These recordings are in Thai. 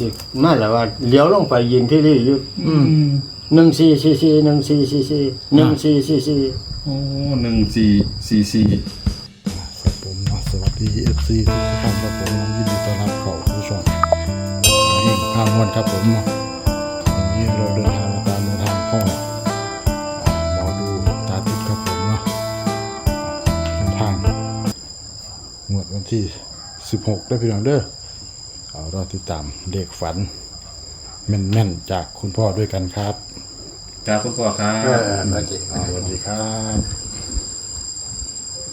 สิมาแล้วว่าเลี้ยวลงไปยินที่นี่อยู่อืมหนึ่งสี่สี่สี่หนึ่งสี่สี่สี่หนึ่งสี่สี่สี่โอ้หนึ่งสี่สี่สี่ครับผมเนาะสวัสดีเอฟซีทุกท่านครับผมยินดีต้อนรับเข้าสู่ช่องเองพามวนครับผมเนาะวันนี้เราเดินทางมาตามแนวทางพ่อหมอดูตาทิพย์ครับผมเนาะเดินทางงวดวันที่ 16ได้พี่น้องเด้อ เอาเราติดตามเด็กฝัน แม่นๆ จากคุณพ่อด้วยกันครับ ครับคุณพ่อครัเอบอมาจิอ่าสวัสดีครับ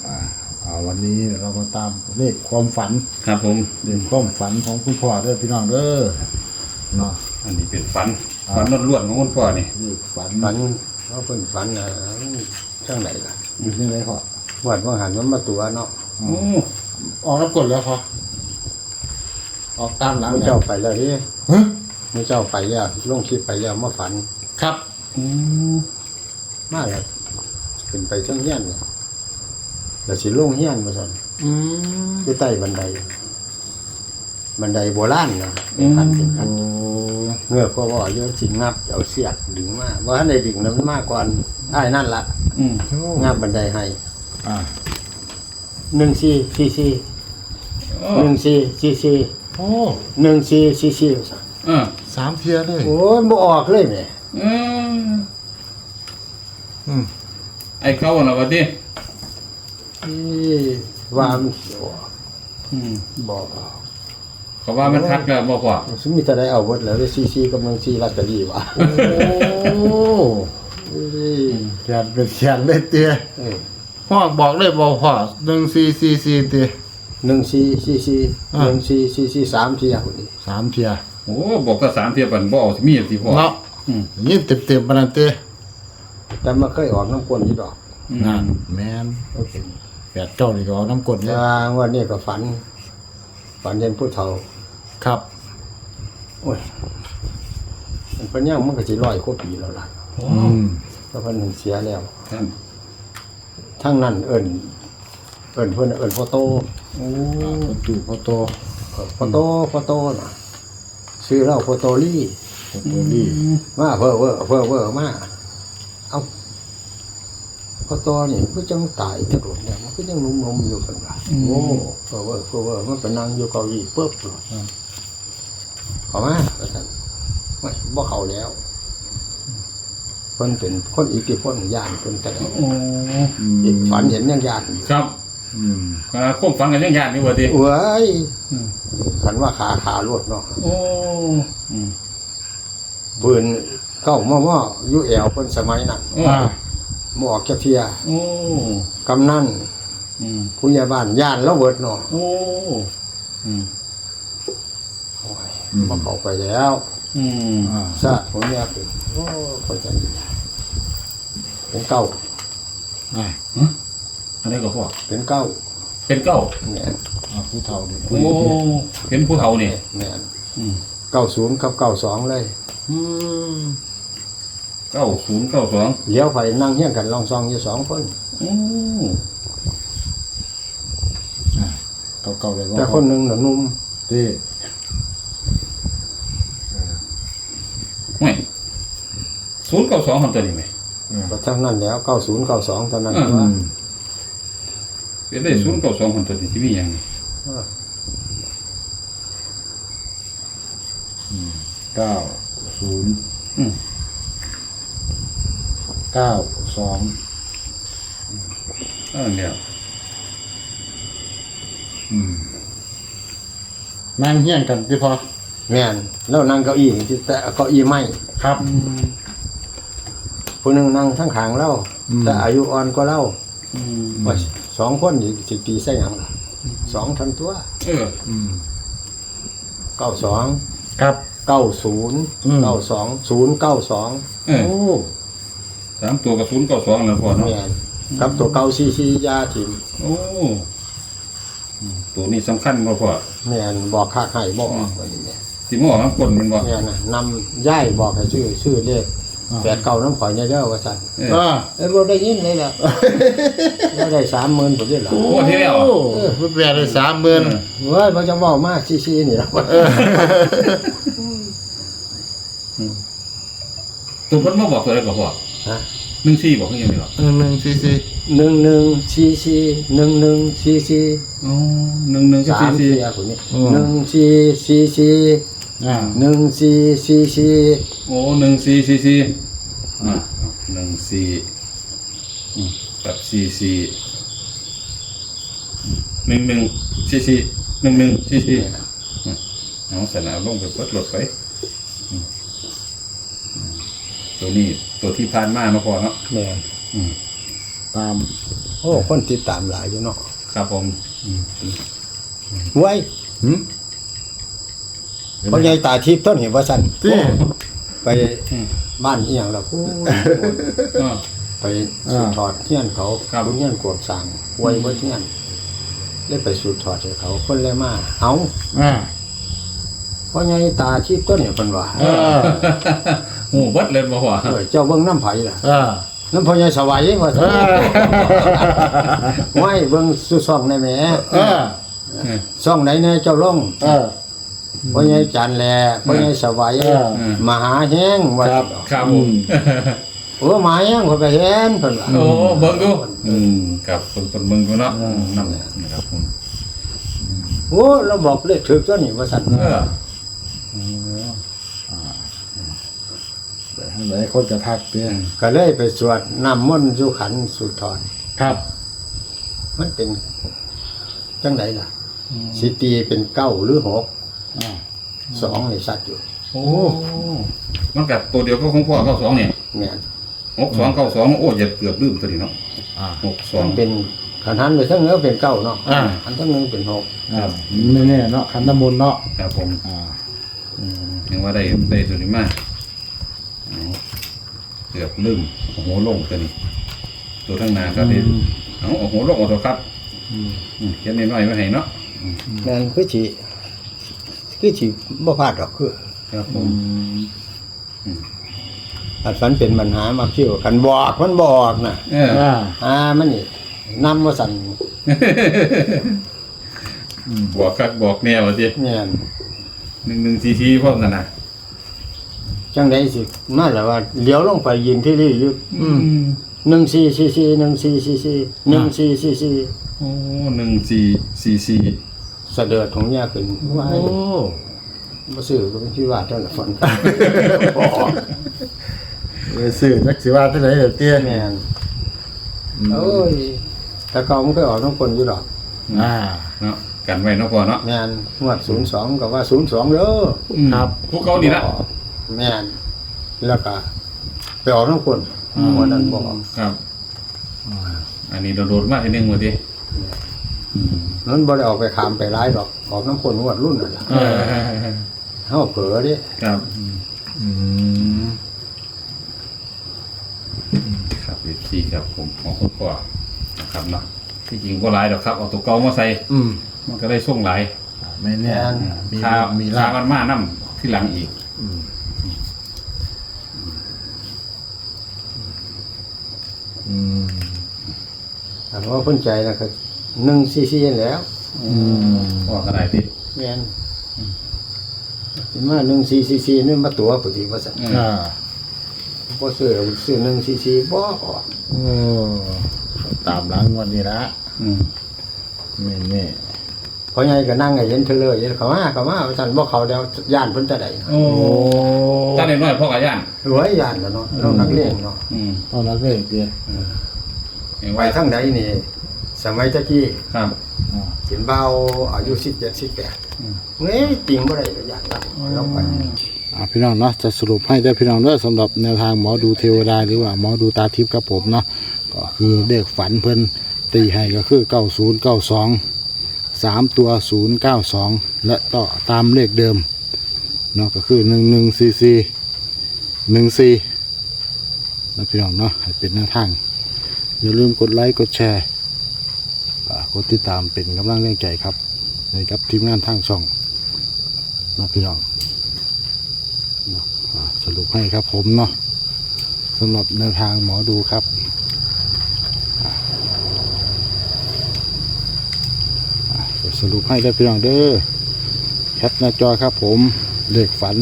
อ่าเอาวันนี้เรามาตามเลขความฝันครับผมเรื่องความฝันของคุณพ่อเด้อพี่น้องเด้อเนาะอันนี้เป็นฝัน ฝันล้วนๆของคุณพ่อนี่ เลขฝันฝันว่าเพิ่นฝันนะช่างไหนล่ะอยู่ที่ไหนพ่อวัดว่าหันมันมาตัวเนาะ โอ้ออกรับกดแล้วพ่อ ออกตามหลังมือแล้วเจ้าไปแล้วที่ฮะมือเจ้าไปแล้วลงคลิปไปแล้วมาฝันครับโอ้มาแล้วขึ้นไปเทั้งเฮียนเนี่ยแล้วสิลงเฮียนมาสั่นอืมที่ใต้บันได บันไดโบราณนะเป็นคันเป็นคันโอ้เงือกก็ว่าเยอะสิงับเอาเสียกดึงมาว่าในดึงนั้นมันมากกว่าไอ้ายนั่นละอืมงับบันไดให้อ่าหนึ่งสี่สี่สี่โอ้หนึ่งสี่สี่สี่ โอ้หนึ่งสี่สี่สี่เออสามเทียเลย โอ้ยบ่ออกเลยแหม่อืมอืมไอ้เขาเหรอวะดิอีว่ามันสิออกอืมบ่ออกเขาว่ามันทักแล้วบ่พ่อสมมีแต่ได้เอาหมดแล้วได้สี่สี่กำลังสี่ลอตเตอรี่วะโอ้แขนเป็นแขนเลยเตี้ยเออพ่อบอกเลยบอกพ่อหนึ่งสี่สี่สี่เตี้ย หนึ่งสี่สี่สี่อ่าหนึ่งสี่สี่สี่สามเทียคนนี้สามเทียโอ้บอกก็สามเทียบกันบ่เอามีสิพ่อเนาะอืมยิ่งเต็มเต็มๆปานนันเตี้ยแต่มาเคยออกน้ำกลนยี่ดอกอืมงานแมนแปดเจ้านี่ก็เอาน้ำกรดเนี่ยแต่วันนี้ก็ฝัน ฝันเห็นผู้เฒ่า ครับโอ้ยมันเป็นยังมันก็สิร้อยกว่าปีแล้วล่ะอืมเพราะเพิ่นเพิ่นเสียแล้วท่านทั้งนั้นเอิ้น เอิ้นเพิ่นเอิ้นพ่อโตโอ้ประตูพอโตพ่อโตพ่อโตน่ะซื้อเหล้าพ่อโตลี่พอโตนี่มาเพ้อเว้อเพ้อเว้อมาเอาพ่อโตนี่ก็จังตายกระโดดเนี่ยมันก็ยังหนุ่มๆอยู่เพิ่นว่าโอ้เพ้อเว้อเพ้อเว้อมันไปนั่งอยู่เก้าอี้ปึ๊บเลยเข้ามาว่าซั่นไม่บ่เข้าแล้วเพิ่นเป็นคนอิทธิพลย่านเพิ่นแต่ใดโอ้อีกฝันเห็นยังย่านครับ อืมอ่าควบฝันกันยังยากนี่วะดิเว้ยอืมฝันว่าขาขาลวดเนาะโอ้อืมปืนเข้าหม้อหม้ออยู่แอวเพิ่นสมัยนั้นโอ้อ่าบ่ออกจักเทียโอ้กำนันอืมผู้ใหญ่บ้านย่านแล้วเบิดเนาะโอ้อืมโอ้ยมาเข้าไปแล้วอืมอ่าซะผมเนี่ยเป็นโอ้คนจะดีเป็นเก้าอ่า อะไรก็พ่อเป็นเก้าเป็นเก้าเนี่ยอ่าผู้เฒ่าดิโอ้เป็นผู้เฒ่านี่เนี่ยอืมเก้าศูนย์กับเก้าสองเลย อืมเก้าศูนย์เก้าสองเลี้ยวไปนั่งเฮี้ยงกันลองซองอยู่สองคน โอ้เก่าๆเลยว่าแต่คนหนึ่งน่ะหนุ่มที่ไม่ศูนย์เก้าสองทำตัวนี้ไหม ก็เท่านั้นแล้วเก้าศูนย์เก้าสองเท่านั้นอืม ว่า เป็นได้ศูนย์เก้าสองทำตัวนี้ที่มีอย่างนี้เก้าศูนย์อืมเก้าสองเออเนี่ยอืมนั่งเฮี้ยงกันที่พอแม่นแล้วนั่งเก้าอี้ที่แต่เก้าอี้ไม้ครับ ผู้หนึ่งนั่งทั้งขางเล่าอืมแต่อายุอ่อนก็เล่าอืมว่า สองคนนี่สิปีใส่หยังล่ะสองทันตัวเอออืมเก้าสองครับ เก้าศูนย์อืม เก้าสองศูนย์เก้าสองเออโอ้สามตัวกับศูนย์เก้าสองแล้วพ่อเนาะแม่นกับตัวเก้าซีซียาถิ่มโอ้อืมตัวนี้สำคัญบ่พ่อแม่นบอกค่าให้บอกวันนี้แม่สิหม้อมันคนมันบ่แม่นน่ะนำย่ายบอกให้ชื่อชื่อเลข แปดเก้าน้ำข่อยในเด้อว่าสั่นเอออ่าเอ้ยบ่ได้ยินเลยล่ะบ่ได้สามหมื่นผมได้หรอโอ้ที่แล้วโอ้มันแปดได้สามหมื่นเว้ยบ่จังเว้ามาซี่ๆนี่ล่ะตัวเพิ่นมาบอกตัวอะไรก็พอฮะหนึ่งสี่บอกเพิ่นยังไงหรอหนึ่งหนึ่งสี่สี่หนึ่งหนึ่งสี่สี่หนึ่งหนึ่งสี่สี่อ๋อหนึ่งหนึ่งสาสี่มสี่เสียคนนี้หนึ่งสี่สี่สี่ อ่าหนึ่งสี่สี่สี่โอ้หนึ่งสี่สี่สี่อ่าหนึ่งสี่อืมกับสี่สี่หนึ่งหนึ่งสี่สี่หนึ่งหนึ่งสี่สี่อืมเอาสนามลงไปเปิดรถไปอืมอืมตัวนี้ตัวที่ผ่านมาเนาะพอเนาะแม่นอืมตาม โอ้ คนติดตามหลายอยู่เนาะครับผมไว้หืมเพราะใหญ่ตาทิพย์ต้นเห็นว่าสั่นที่ไปบ้านอีหยังล่ะพูดอ่า ไปสูดถอดเฮียนเขาครับเฮียนกวดสั่งไว้บ่เฮียนได้ไปสูดถอดให้เขาคนเลยมาเอาอ่าเพราะไงตาชีพต้นเนี่ยเพิ่นว่าเออโอ้เบิดเลยบ่พอเออเจ้าเบิ่งน้ำไผล่ะอ่าน้ำพ่อใหญ่สวัยว่าเอซั่นอไว้เบิ่งสุซ่องได้แหมเออ ซ่องไหนแน่เจ้าลงเออ พ่อใหญ่จันแลพ่อใหญ่สวัยเออมหาแห้งว่าครับครับผมโอ้มหาแห้งเขาก็เห็นเพิ่นว่าโอ้เบิ่งดูอืมครับคนคนเบิ่งดูเนาะนั่นแหละนะครับผมโอ้เราบอกเลขถูกตัวนี้ว่าซั่นเออแต่ให้หลายคนจะทักเนี่ยก็เลยไปสวดน้ำมนต์สู่ขันสู่ถอนครับ มันเป็นจังไดล่ะสิตีเป็นเก้าหรือหก อ่าสองในสัตว์อยู่โอ้มันกับตัวเดียวก็ของพ่อเก้าสองเนี่ยแม่นหกสองเก้าสองโอ้อย่าเกือบลืมตัวนี้เนาะอ่าหกสอง มันเป็นขันหันไปทั้งเนื้อเป็นเก้าเนาะอ่า อันทั้งหนึงเป็นหกอ่าไม่แน่เนาะขันน้ำมนต์เนาะครับผมอ่ายังว่าได้ได้ตัวนี้มาเอาเกือบลืมโอ้โหลงตัวนี้ ตัวทั้งหนาก็ได้เอาโอ้โหลงเอาตัวครับอืมเขียนน้อยๆไว้ให้เนาะแม่นคือสิ คือสิบ่พลาดหรอกคือครับผอืมมอันฝันเป็นปัญหามาคิวกันบอกมันบอกน่ะเอออ่าอ่ามันนี่นำมาสั่นบอกคักบอกแนวว่าสิแม่นหนึ่งหนึ่งสี่สี่พร้อมกันนะจังไดสิมาแล้วว่าเลี้ยวลงไปยิงที่นี่อยู่อืม1444 1444 1444โอ้หนึ่งสี่สี่สี่ เสด็จของยาขึ้นว่าโอ้บ่ซื้อก็เป็นที่ว่าเท่านั้นฝนบอกเลยสื่อจักสิว่าที่ไหนเดี๋ยวเตี้ยแม่นโอ้ยแต่เก่ามันก็ออกทั้งคนอยู่ดอกอ่าเนาะกันไว้เนาะพอเนาะแม่นงวด02ก็ว่า02เด้อครับพวกเขานี่นะแม่นแล้วก็ไปออกทั้งคนวันนั้นบอกครับ อันนี้โดดๆมากทีนึงหมดดิ นั้นบ่ได้ออกไปขามไปร้ายดอกออกน้ำคนงวดรุ่นนั่นล่ะเออเฮาเผลอเดิครับ อืมครับพี่ครับผมของคุณพ่อนะครับเนาะที่จริงก็หลายดอกครับเอาตัวเก่ามาใส่ อืม มันก็ได้ส่งหลายไม่แน่มีค่า มีค่าลาบมันมานํที่หลังอีก อืมอืมแต่ว่าเพิ่นใจนะก็ 144นั่นแหล้วอืมพ่อก็ได้ที่แม่นสิมา1444นี่มาตัวปกติว่าซั่นอ่าบ่ซื้อซื้อ144บ่ออกโอ้ตามหลังวันนี้ละอืมนี่นี่เพราะไงก็นั่งให้เห็นเธอเลยเห็นเขามาเขามาว่าซั่นบ่เขาแล้วย่านเพิ่นจะได้โอ้ตอนน้อยๆพ่อกับย่านรวยย่านแล้วเนาะเรานักเลงเนาะอืมตอนนั้นเองเตี้ยเห็นไปว่าทางใดนี่ สมัยตะกี้ครับอ่าเห็นเบาอายุ17 18เงี้ยติงบ่ได้ก็ย่านเราเราไปอ่าพี่น้องเนาะจะสรุปให้ได้อพี่น้องเด้อสำหรับแนวทางหมอดูเทวดาหรือว่าหมอดูตาทิพย์ครับผมเนาะก็คือเลขฝันเพิ่นตีให้ก็คือเก้าศูนย์เก้าสองสามตัวศูนย์เก้าสองและต่อตามเลขเดิมเนาะก็คือหนึ่งหนึ่งซีซีหนึ่งซีนะพี่น้องเนาะให้เป็นแนวทาง อย่าลืมกดไลค์กดแชร์อ่า กดติดตามเป็นกำลังแรงใจครับในกับทีมงานทางช่องนะพี่น้องนะอ่าสรุปให้ครับผมเนาะสำหรับแนวทางหมอดูครับสรุปให้ได้พี่น้องเด้อแคปหน้าจอครับผมเลขฝัน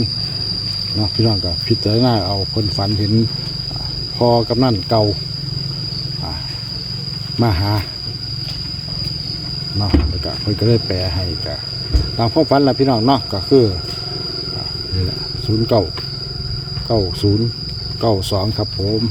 เนาะพี่น้องก็พิจารณาเอาคนฝันเห็นพอกำนั่นเก่ามาหา เนาะแล้วก็เพิ่นก็ได้แปลให้ก็ตามความฝันแหละพี่น้องเนาะก็คือนี่แหละศูนย์เก้าเก้าศูนย์เก้าสองครับผม